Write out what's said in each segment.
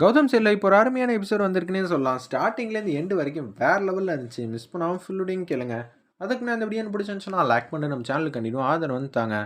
கௌதம் செல்ல இப்போ ஒரு அருமையான எபிசோட் வந்திருக்குன்னே சொல்லலாம். ஸ்டார்டிங்லேருந்து எண்டு வரைக்கும் வேறு லெவலில் இருந்துச்சு. மிஸ் பண்ணாமல் ஃபுல்லுடையும் கேளுங்க. அதுக்கு நான் இந்த வீடியோ பிடிச்சுன்னு லைக் பண்ணி. நம்ம சேனலுக்கு கண்டிப்பாக ஆதரவு வந்து தாங்க.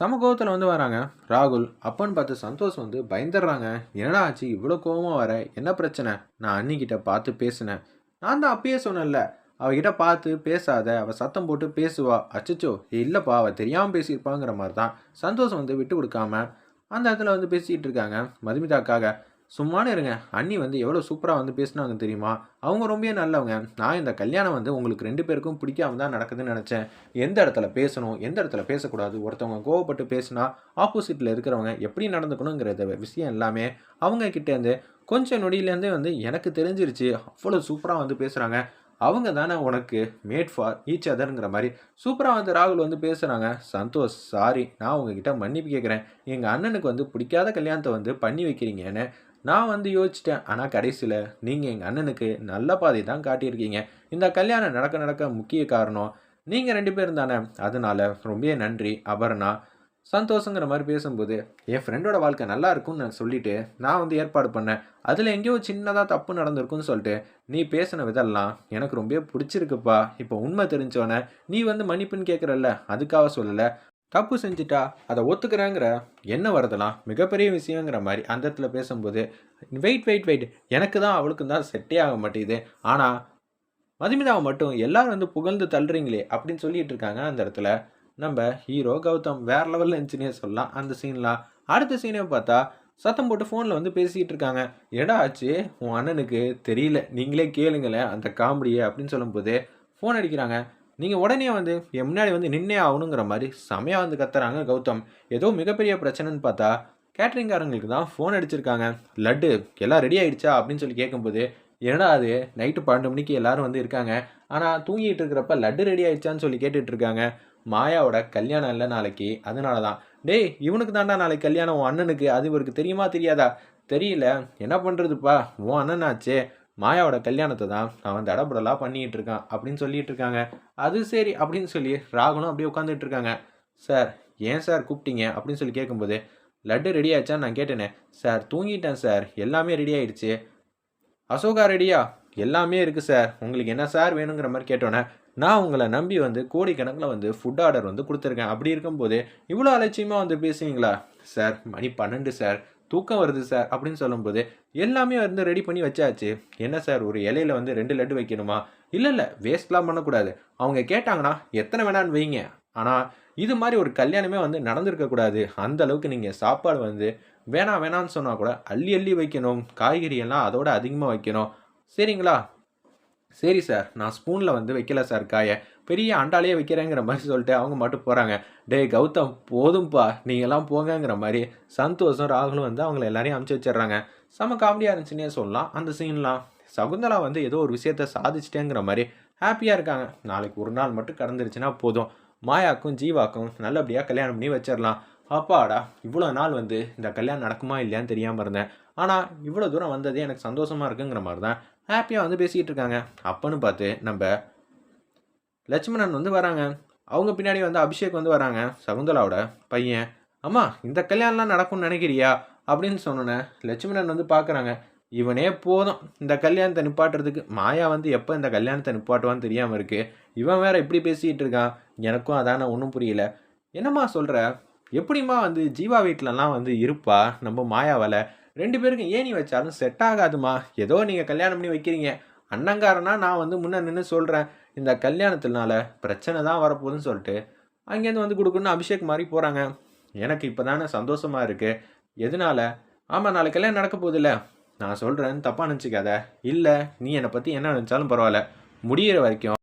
சமகோபத்தில் வந்து வராங்க. ராகுல் அப்பன்னு பார்த்து சந்தோஷ் வந்து பயந்துடுறாங்க. என்னடா ஆச்சு? இவ்வளோ கோபமாக வர? என்ன பிரச்சனை? நான் அண்ணிக்கிட்ட பார்த்து பேசினேன். நான் தான் அப்பயே சொன்னேன்ல அவகிட்ட பார்த்து பேசாத. அவள் சத்தம் போட்டு பேசுவா. அச்சச்சோ இல்லைப்பா அவள் தெரியாமல் பேசியிருப்பாங்கிற மாதிரி தான் சந்தோஷம் வந்து விட்டு கொடுக்காம அந்த இடத்துல வந்து பேசிக்கிட்டு இருக்காங்க. மதுமிதாக்காக சும்மானு இருங்க. அண்ணி வந்து எவ்வளோ சூப்பராக வந்து பேசினாங்க தெரியுமா? அவங்க ரொம்ப நல்லவங்க. நான் இந்த கல்யாணம் வந்து உங்களுக்கு ரெண்டு பேருக்கும் பிடிக்காம தான் நடக்குதுன்னு நினச்சேன். எந்த இடத்துல பேசணும்? எந்த இடத்துல பேசக்கூடாது? ஒருத்தவங்க கோவப்பட்டு பேசினா ஆப்போசிட்டில் இருக்கிறவங்க எப்படி நடந்துக்கணுங்கிறத விஷயம் எல்லாமே அவங்க கிட்டேருந்து கொஞ்சம் நொடியிலேருந்தே வந்து எனக்கு தெரிஞ்சிருச்சு. அவ்வளோ சூப்பராக வந்து பேசுகிறாங்க அவங்க தானே உனக்கு மேட் ஃபார் ஈச் அதர்ங்கிற மாதிரி. சூப்பராக வந்து ராகுல் வந்து பேசுகிறாங்க சந்தோஷ் சாரி நான் உங்ககிட்ட மன்னிப்பு கேட்குறேன் எங்கள் அண்ணனுக்கு வந்து பிடிக்காத கல்யாணத்தை வந்து பண்ணி வைக்கிறீங்கன்னு நான் வந்து யோசிச்சிட்டேன். ஆனால் கடைசியில் நீங்கள் எங்கள் அண்ணனுக்கு நல்ல பாதை தான் காட்டியிருக்கீங்க. இந்த கல்யாணம் நடக்க நடக்க முக்கிய காரணம் நீங்கள் ரெண்டு பேரும் தானே. அதனால் ரொம்ப நன்றி அபர்ணா. சந்தோஷங்கிற மாதிரி பேசும்போது என் ஃப்ரெண்டோட வாழ்க்கை நல்லா இருக்கும்னு நான் சொல்லிட்டு நான் வந்து ஏற்பாடு பண்ணேன். அதில் எங்கேயோ சின்னதாக தப்பு நடந்திருக்குன்னு சொல்லிட்டு நீ பேசின விதெல்லாம் எனக்கு ரொம்ப பிடிச்சிருக்குப்பா. இப்போ உண்மை தெரிஞ்சோன்னே நீ வந்து மன்னிப்புன்னு கேட்குறல்ல அதுக்காக சொல்லலை. தப்பு செஞ்சுட்டா அதை ஒத்துக்கிறேங்கிற என்ன வருதலாம் மிகப்பெரிய விஷயங்கிற மாதிரி அந்த இடத்துல பேசும்போது வெயிட் வெயிட் வெயிட் எனக்கு தான் அவளுக்கும் தான் செட்டே ஆக மாட்டேங்குது. ஆனால் மதுமிதாவை மட்டும் எல்லாரும் வந்து புகழ்ந்து தள்ளுறீங்களே அப்படின்னு சொல்லிட்டு இருக்காங்க அந்த இடத்துல. நம்ம ஹீரோ கௌதம் வேற லெவலில் இருந்துச்சுன்னே சொல்லலாம். அந்த சீன்லாம் அடுத்த சீனை பார்த்தா சத்தம் போட்டு ஃபோனில் வந்து பேசிக்கிட்டு இருக்காங்க. எடா ஆச்சு? உன் அண்ணனுக்கு தெரியல. நீங்களே கேளுங்களேன். அந்த காமெடியை அப்படின்னு சொல்லும்போது ஃபோன் அடிக்கிறாங்க. நீங்கள் உடனே வந்து என் முன்னாடி வந்து நின்னே ஆகணுங்கிற மாதிரி செமையாக வந்து கத்துறாங்க கௌதம். ஏதோ மிகப்பெரிய பிரச்சனைன்னு பார்த்தா கேட்ரிங்காரங்களுக்கு தான் ஃபோன் அடிச்சிருக்காங்க. லட்டு எல்லாம் ரெடி ஆகிடுச்சா அப்படின்னு சொல்லி கேட்கும்போது என்னடா அது? நைட்டு பன்னெண்டு மணிக்கு எல்லாரும் வந்து இருக்காங்க. ஆனால் தூங்கிட்டு இருக்கிறப்ப லட்டு ரெடி ஆகிடுச்சான்னு சொல்லி கேட்டுட்ருக்காங்க மாயாவோட கல்யாணம் இல்லை நாளைக்கு. அதனால தான் டேய் இவனுக்கு தாண்டா நாளைக்கு கல்யாணம். உன் அண்ணனுக்கு. அது இவருக்கு தெரியுமா தெரியாதா? தெரியல. என்ன பண்ணுறதுப்பா உன் அண்ணனாச்சே மாயாவோட கல்யாணத்தை தான் அவன் தடபுடலாக பண்ணிகிட்டு இருக்கான் அப்படின்னு சொல்லிட்டு இருக்காங்க. அது சரி அப்படின்னு சொல்லி ராகுலும் அப்படியே உட்காந்துட்டு இருக்காங்க. சார் ஏன் சார் கூப்பிட்டீங்க? அப்படின்னு சொல்லி கேட்கும்போது லட்டு ரெடி ஆச்சான்னு நான் கேட்டேனே. சார் தூங்கிட்டேன் சார். எல்லாமே ரெடி ஆயிடுச்சு. அசோகா ரெடியா எல்லாமே இருக்குது சார். உங்களுக்கு என்ன சார் வேணுங்கிற மாதிரி கேட்டோன்னே நான் உங்களை நம்பி வந்து கோடிக்கணக்கில் வந்து ஃபுட் ஆர்டர் வந்து கொடுத்துருக்கேன். அப்படி இருக்கும்போது இவ்வளோ அலட்சியமாக வந்து பேசுவீங்களா சார் மணி பன்னெண்டு சார். தூக்கம் வருது சார். அப்படின்னு சொல்லும்போது எல்லாமே வந்து ரெடி பண்ணி வச்சாச்சு. என்ன சார் ஒரு இலையில வந்து ரெண்டு லட்டு வைக்கணுமா? இல்லை இல்லை. வேஸ்ட்லாம் பண்ணக்கூடாது. அவங்க கேட்டாங்கன்னா எத்தனை வேணான்னு வைங்க. ஆனால் இது மாதிரி ஒரு கல்யாணமே வந்து நடந்திருக்கக்கூடாது அந்த அளவுக்கு நீங்கள் சாப்பாடு வந்து வேணாம் வேணான்னு சொன்னால் கூட அள்ளி அள்ளி வைக்கணும். காய்கறி எல்லாம் அதோட அதிகமாக வைக்கணும். சரிங்களா? சரி சார் நான் ஸ்பூனில் வந்து வைக்கல சார் காயை. பெரிய அண்டாலேயே வைக்கிறேங்கிற மாதிரி சொல்லிட்டு அவங்க மட்டும் போகிறாங்க டே கௌதம் போதும்ப்பா நீங்கள்லாம் போங்கங்கிற மாதிரி சந்தோஷம் ராகுலும் வந்து அவங்கள எல்லாரையும் அமுச்சு வச்சிடுறாங்க. செம காமெடியாக இருந்துச்சுன்னே சொல்லலாம். அந்த சீன்லாம் சகுந்தலா வந்து ஏதோ ஒரு விஷயத்த சாதிச்சிட்டேங்கிற மாதிரி ஹாப்பியாக இருக்காங்க. நாளைக்கு ஒரு நாள் மட்டும் கடந்துருச்சுன்னா போதும். மாயாக்கும் ஜீவாக்கும் நல்லபடியாக கல்யாணம் பண்ணி வச்சிடலாம். அப்பாடா இவ்வளோ நாள் வந்து இந்த கல்யாணம் நடக்குமா இல்லையான்னு தெரியாமல் இருந்தேன். ஆனால் இவ்வளோ தூரம் வந்ததே எனக்கு சந்தோஷமாக இருக்குங்கிற மாதிரி தான் ஹாப்பியாக வந்து பேசிக்கிட்டு இருக்காங்க. அப்பன்னு பார்த்து நம்ம லட்சுமணன் வந்து வராங்க. அவங்க பின்னாடி வந்து அபிஷேக் வந்து வராங்க. சகுந்தலாவோட பையன் அம்மா இந்த கல்யாணம்லாம் நடக்கும்னு நினைக்கிறியா? அப்படின்னு சொன்னோன்னே லட்சுமணன் வந்து பார்க்குறாங்க. இவனே போதும். இந்த கல்யாணத்தை நிப்பாட்டுறதுக்கு மாயா வந்து எப்போ இந்த கல்யாணத்தை நிப்பாட்டுவான்னு தெரியாமல் இருக்குது இவன் வேற இப்படி பேசிக்கிட்டு இருக்கான். எனக்கும் அதான ஒன்றும் புரியல. என்னம்மா சொல்கிற எப்படிம்மா வந்து ஜீவா வீட்டிலலாம் வந்து இருப்பா? நம்ம மாயாவால் ரெண்டு பேருக்கும் ஏணி வச்சாலும் செட் ஆகாதுமா? ஏதோ நீங்கள் கல்யாணம் பண்ணி வைக்கிறீங்க. அண்ணங்காரனா நான் வந்து முன்ன நின்று சொல்கிறேன் இந்த கல்யாணத்தினால பிரச்சனை தான் வரப்போகுதுன்னு சொல்லிட்டு அங்கேருந்து வந்து கொடுக்குன்னு அபிஷேக் மாதிரி போகிறாங்க எனக்கு இப்போ தானே சந்தோஷமாக இருக்குது எதனால? ஆமாம் நாளைக்கு கல்யாணம் நடக்க போதில்ல நான் சொல்கிறேன் தப்பாக நினச்சிக்காத. இல்லை நீ என்னை பற்றி என்ன நினச்சாலும் பரவாயில்ல. முடியிற வரைக்கும்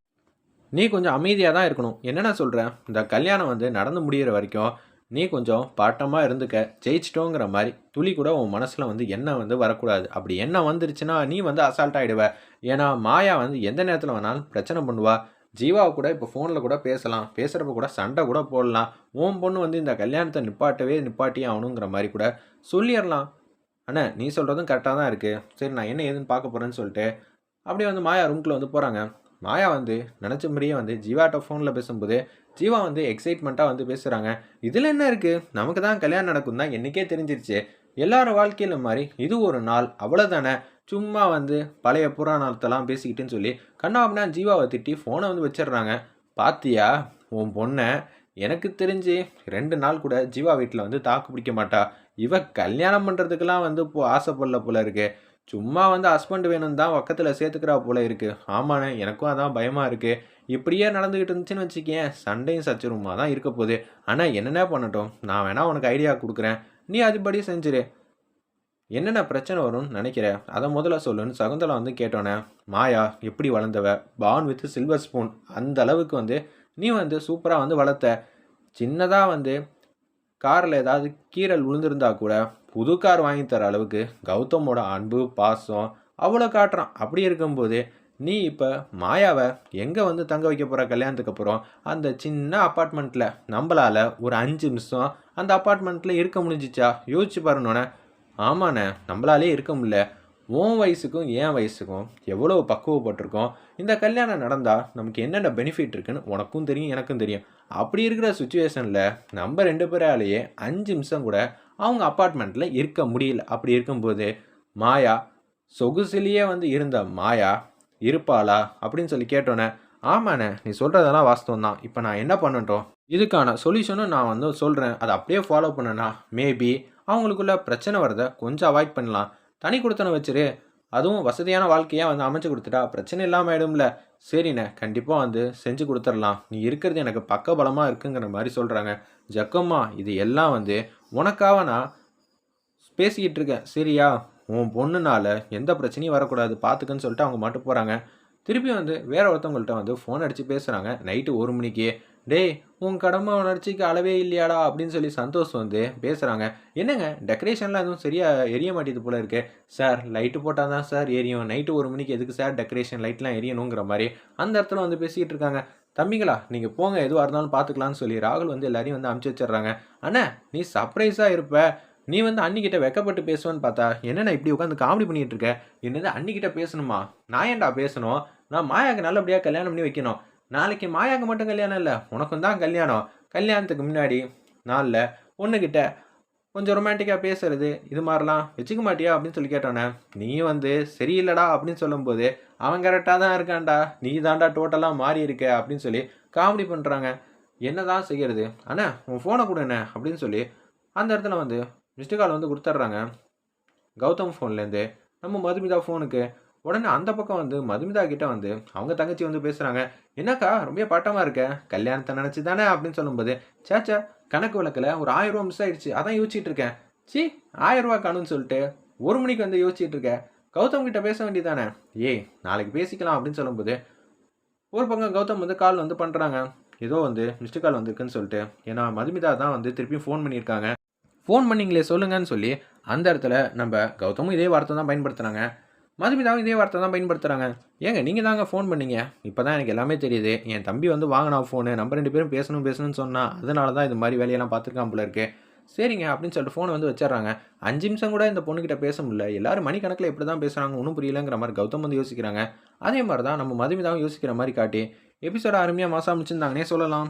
நீ கொஞ்சம் அமைதியாக தான் இருக்கணும். என்னென்ன சொல்கிறேன் இந்த கல்யாணம் வந்து நடந்து முடிகிற வரைக்கும் நீ கொஞ்சம் பாட்டமாக இருந்துக்க ஜெயிச்சிட்டோங்கிற மாதிரி. துளி கூட உன் மனசில் வந்து எண்ணம் வந்து வரக்கூடாது. அப்படி எண்ணம் வந்துருச்சுன்னா நீ வந்து அசால்ட் ஆகிடுவ ஏன்னா மாயா வந்து எந்த நேரத்தில் வேணாலும் பிரச்சனை பண்ணுவா. ஜீவாவை கூட இப்போ ஃபோனில் கூட பேசலாம். பேசுகிறப்ப கூட சண்டை கூட போடலாம். உன் பொண்ணு வந்து இந்த கல்யாணத்தை நிப்பாட்டவே நிப்பாட்டி ஆகணுங்கிற மாதிரி கூட சொல்லிடலாம். அண்ணா நீ சொல்கிறதும் கரெக்டாக தான் இருக்குது சரி நான் என்ன ஏதுன்னு பார்க்க போகிறேன்னு சொல்லிட்டு அப்படியே வந்து மாயா ரூம்குள்ளே வந்து போகிறாங்க மாயா வந்து நினச்ச மாதிரியே வந்து ஜீவாட்ட ஃபோனில் பேசும்போது ஜீவா வந்து எக்ஸைட்மெண்ட்டாக வந்து பேசுகிறாங்க இதில் என்ன இருக்குது நமக்கு தான் கல்யாணம் நடக்கும் தான் என்றைக்கே தெரிஞ்சிருச்சு. எல்லாரும் வாழ்க்கையில மாதிரி இது ஒரு நாள் அவ்வளோதானே சும்மா வந்து பழைய புராணத்தெல்லாம் பேசிக்கிட்டுன்னு சொல்லி கண்ணாபின்னா ஜீவாவை திட்டி ஃபோனை வந்து வச்சிடுறாங்க. பாத்தியா? உன் பொண்ணை எனக்கு தெரிஞ்சு ரெண்டு நாள் கூட ஜீவா வீட்டில் வந்து தாக்கு பிடிக்க மாட்டா. இவ கல்யாணம் பண்ணுறதுக்கெல்லாம் வந்து இப்போ ஆசைப்படல போல இருக்குது சும்மா வந்து ஹஸ்பண்ட் வேணும் தான் பக்கத்தில் சேர்த்துக்கிறா போல இருக்கு. ஆமாண்ணே எனக்கும் அதான் பயமாக இருக்குது இப்படியே நடந்துக்கிட்டு இருந்துச்சுன்னு வச்சுக்கேன் சண்டையும் சச்சரவுமா தான் இருக்க போகுது. ஆனால் என்னென்ன பண்ணட்டும்? நான் வேணால் உனக்கு ஐடியா கொடுக்குறேன். நீ அதுபடி செஞ்சிரு. என்னென்ன பிரச்சனை வரும்னு நினைக்கிற? அதை முதல்ல சொல்லுன்னு சகுந்தலா வந்து கேட்டோன்னே மாயா எப்படி வளர்ந்தவ? பான் வித் சில்வர் ஸ்பூன் அந்த அளவுக்கு வந்து நீ வந்து சூப்பராக வந்து வளர்த்த. சின்னதாக வந்து காரில் ஏதாவது கீறல் விழுந்திருந்தா கூட புது கார் வாங்கி தர அளவுக்கு கௌதமோட அன்பு பாசம் அவ்வளோ காட்டுறான். அப்படி இருக்கும்போது நீ இப்போ மாயாவை எங்கே வந்து தங்க வைக்க போகிற கல்யாணத்துக்கு அப்புறம் அந்த சின்ன அப்பார்ட்மெண்ட்டில் நம்மளால் ஒரு அஞ்சு நிமிஷம் அந்த அப்பார்ட்மெண்ட்டில் இருக்க முடிஞ்சிச்சா? யோசிச்சு பாருனோன்னே ஆமாண்ணே நம்மளாலே இருக்க முடியல. உன் வயசுக்கும் என் வயசுக்கும் எவ்வளோ பக்குவப்பட்டிருக்கோம். இந்த கல்யாணம் நடந்தால் நமக்கு என்னென்ன பெனிஃபிட் இருக்குன்னு உனக்கும் தெரியும் எனக்கும் தெரியும். அப்படி இருக்கிற சுச்சுவேஷனில் நம்ம ரெண்டு பேராலேயே அஞ்சு நிமிஷம் கூட அவங்க அப்பார்ட்மெண்ட்டில் இருக்க முடியல. அப்படி இருக்கும்போது மாயா சொகுசிலேயே வந்து இருந்த மாயா இருப்பாளா? அப்படின்னு சொல்லி கேட்டோன்னே ஆமாண்ணே நீ சொல்கிறதெல்லாம் வாஸ்தவம் தான் இப்போ நான் என்ன பண்ணட்டும்? இதுக்கான சொல்யூஷனும் நான் வந்து சொல்கிறேன் அதை அப்படியே ஃபாலோ பண்ணனா மேபி அவங்களுக்குள்ள பிரச்சனை வரத கொஞ்சம் அவாய்ட் பண்ணலாம். தனி கொடுத்தன வச்சிரு. அதுவும் வசதியான வாழ்க்கையாக வந்து அமைச்சு கொடுத்துட்டா பிரச்சனை இல்லாமல் ஆயிடும்ல. சரிண்ணே கண்டிப்பாக வந்து செஞ்சு கொடுத்துடலாம். நீ இருக்கிறது எனக்கு பக்கபலமாக இருக்குங்கிற மாதிரி சொல்கிறாங்க ஜக்கம்மா இது எல்லாம் வந்து உனக்காக நான் பேசிக்கிட்டு இருக்கேன். சரியா? உன் பொண்ணுனால எந்த பிரச்சனையும் வரக்கூடாது. பார்த்துக்கன்னு சொல்லிட்டு அவங்க மட்டும் போகிறாங்க திருப்பி வந்து வேற ஒருத்தவங்கள்ட்ட வந்து ஃபோன் அடித்து பேசுகிறாங்க நைட்டு ஒரு மணிக்கு. டேய் உன் கடமை உணர்ச்சிக்கு அளவே இல்லையாடா அப்படின்னு சொல்லி சந்தோஷ் வந்து பேசுகிறாங்க என்னங்க டெக்கரேஷன்லாம் எதுவும் சரியாக எரிய மாட்டேது போல இருக்கு. சார் லைட்டு போட்டால் தான் சார் எரியும். நைட்டு ஒரு மணிக்கு எதுக்கு சார் டெக்கரேஷன் லைட்லாம் எரியணுங்கிற மாதிரி அந்த இடத்துல வந்து பேசிக்கிட்டு இருக்காங்க. தம்பிங்களா நீங்கள் போங்க எதுவாக இருந்தாலும் பார்த்துக்கலாம்னு சொல்லி ராகுல் வந்து எல்லாரையும் வந்து அமுச்சு வச்சிடுறாங்க. அண்ணா நீ சர்ப்ரைஸாக இருப்ப. நீ வந்து அன்னிக்கிட்ட வெக்கப்பட்டு பேசுவேன்னு பார்த்தா என்னென்ன இப்படி உட்காந்து காமெடி பண்ணிகிட்டு இருக்க? என்னது அன்னிக்கிட்ட பேசணுமா? நான் ஏன்டா பேசணும்? நான் மாயாக்கு நல்லபடியாக கல்யாணம் பண்ணி வைக்கணும். நாளைக்கு மாயாக்கு மட்டும் கல்யாணம் இல்லை உனக்கும் தான் கல்யாணம். கல்யாணத்துக்கு முன்னாடி நாளில் பொண்ணுக்கிட்ட கொஞ்சம் ரொமான்டிக்காக பேசுறது இது மாதிரிலாம் வச்சுக்க மாட்டியா அப்படின்னு சொல்லி கேட்டோன்னே நீ வந்து சரியில்லடா அப்படின்னு சொல்லும்போது அவன் கரெக்டாக தான் இருக்கான்டா நீ தான்டா டோட்டலாக மாறி இருக்க அப்படின்னு சொல்லி காமெடி பண்ணுறாங்க என்ன தான் செய்கிறது அண்ணா உன் ஃபோனை கொடுண்ணே அப்படின்னு சொல்லி அந்த இடத்துல வந்து மிஸ்டு கால் வந்து கொடுத்துட்றாங்க. கௌதம் ஃபோன்லேருந்து நம்ம மதுமிதா ஃபோனுக்கு உடனே அந்த பக்கம் வந்து மதுமிதா கிட்ட வந்து அவங்க தங்கச்சி வந்து பேசுகிறாங்க என்னக்கா ரொம்ப பாட்டமாக இருக்க? கல்யாணத்தை நினச்சி தானே அப்படின்னு சொல்லும்போது சேச்சா கணக்கு வழக்கில் ஒரு ஆயிரம் ரூபா மிஸ் ஆயிடுச்சு. அதான் யோசிச்சுட்டு இருக்கேன். சி ஆயிரம் ரூபா காணும்னு சொல்லிட்டு ஒரு மணிக்கு வந்து யோசிச்சுட்டு இருக்கேன் கௌதம் கிட்ட பேச வேண்டியதானே? ஏய் நாளைக்கு பேசிக்கலாம். அப்படின்னு சொல்லும்போது ஒரு பக்கம் கௌதம் வந்து கால் வந்து பண்ணுறாங்க ஏதோ வந்து மிஸ்டு கால் வந்திருக்குன்னு சொல்லிட்டு. ஏன்னா மதுமிதா தான் வந்து திருப்பியும் ஃபோன் பண்ணியிருக்காங்க. ஃபோன் பண்ணிங்களே சொல்லுங்கன்னு சொல்லி அந்த இடத்துல நம்ம கௌதமும் இதே வார்த்தை தான் பயன்படுத்துனாங்க மதுமிதாவும் இதே வார்த்தை தான் பயன்படுத்துகிறாங்க ஏங்க நீங்கள் தாங்க ஃபோன் பண்ணீங்க. இப்போ தான் எனக்கு எல்லாமே தெரியுது. என் தம்பி வந்து வாங்கினா ஃபோனு நம்ம ரெண்டு பேரும் பேசணும் பேசணும்னு சொன்னால் அதனால தான் இது மாதிரி வேலையெல்லாம் பார்த்துருக்கான் போல இருக்கு. சரிங்க அப்படின்னு சொல்லிட்டு ஃபோனை வந்து வச்சிடுறாங்க. அஞ்சு நிமிஷம் கூட இந்த பொண்ணுக்கிட்ட பேச முடியல. எல்லாரும் மணிக்கணக்கில் எப்படி தான் பேசுகிறாங்க ஒன்றும் புரியலங்கிற மாதிரி கௌதம் வந்து யோசிக்கிறாங்க. அதே மாதிரி தான் நம்ம மதுமிதாவும் யோசிக்கிற மாதிரி காட்டி எபிசோட அருமையாக மாசம் அமைச்சிருந்தாங்கன்னே சொல்லலாம்.